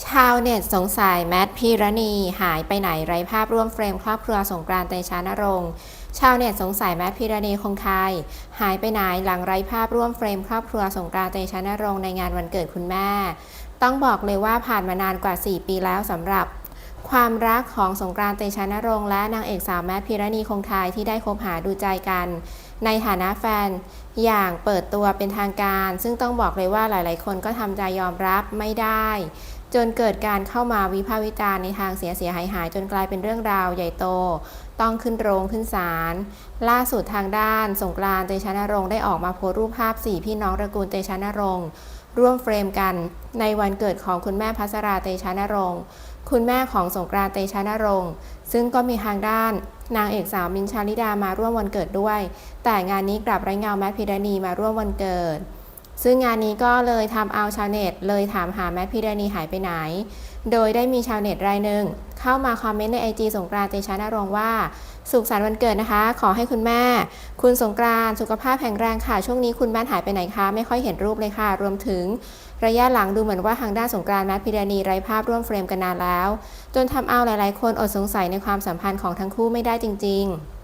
ชาวเน็ตสงสัยแมทพีรณี หายไปไหนไร้ภาพร่วมเฟรมครอบครัวสงกรานต์เตชะนรงค์ชาวเน็ตสงสัยแมทพีรณีคงไทยหายไปไหนหลังไร้ภาพร่วมเฟรมครอบครัวสงกรานต์เตชะนรงค์ในงานวันเกิดคุณแม่ ต้องบอกเลยว่าผ่านมานานกว่า 4 ปีแล้วสำหรับ ความรักของสงกรานต์เตชะนรงค์และนางเอกสาวแมทพีรณีคงไทยที่ได้คบหาดูใจกัน ในฐานะแฟนอย่างเปิดตัวเป็นทางการ ซึ่งต้องบอกเลยว่าหลาย ๆ คนก็ทำใจยอมรับไม่ได้ จนเกิดการเข้ามาวิพากษ์วิจารณ์ในทางเสียเสียหายหายจนกลายเป็นเรื่องราวใหญ่โต ต้องขึ้นโรงขึ้นศาลล่าสุดทางด้านสงกรานต์เตชะนรงค์ได้ออกมาโพสรูปภาพสี่พี่น้องตระกูลเตชะนรงค์ร่วมเฟรมกันในวันเกิดของคุณแม่พัสราเตชะนรงค์คุณแม่ของสงกรานต์เตชะนรงค์ซึ่งก็มีทางด้านนางเอกสาวมินชาลิดามาร่วมวันเกิดด้วย แต่งานนี้กลับไร้เงาแมทพิรณีมาร่วมวันเกิด ซึ่งงานนี้ก็เลยทำเอาชาวเน็ต เลยถามหาแมทพิรณีหายไปไหน โดยได้มีชาวเน็ตรายหนึ่งเข้ามาคอมเมนต์ในไอจีสงกรานต์เตชะนรงว่า สุขสันต์วันเกิดนะคะ ขอให้คุณแม่ คุณสงกรานต์สุขภาพแข็งแรงค่ะ ช่วงนี้คุณแม่หายไปไหนคะ ไม่ค่อยเห็นรูปเลยค่ะ รวมถึงระยะหลังดูเหมือนว่าทางด้านสงกรานต์แมทพิรณีไร้ภาพร่วมเฟรมกันนานแล้ว จนทำเอาหลาย ๆ คนอดสงสัยในความสัมพันธ์ของทั้งคู่ไม่ได้จริง ๆ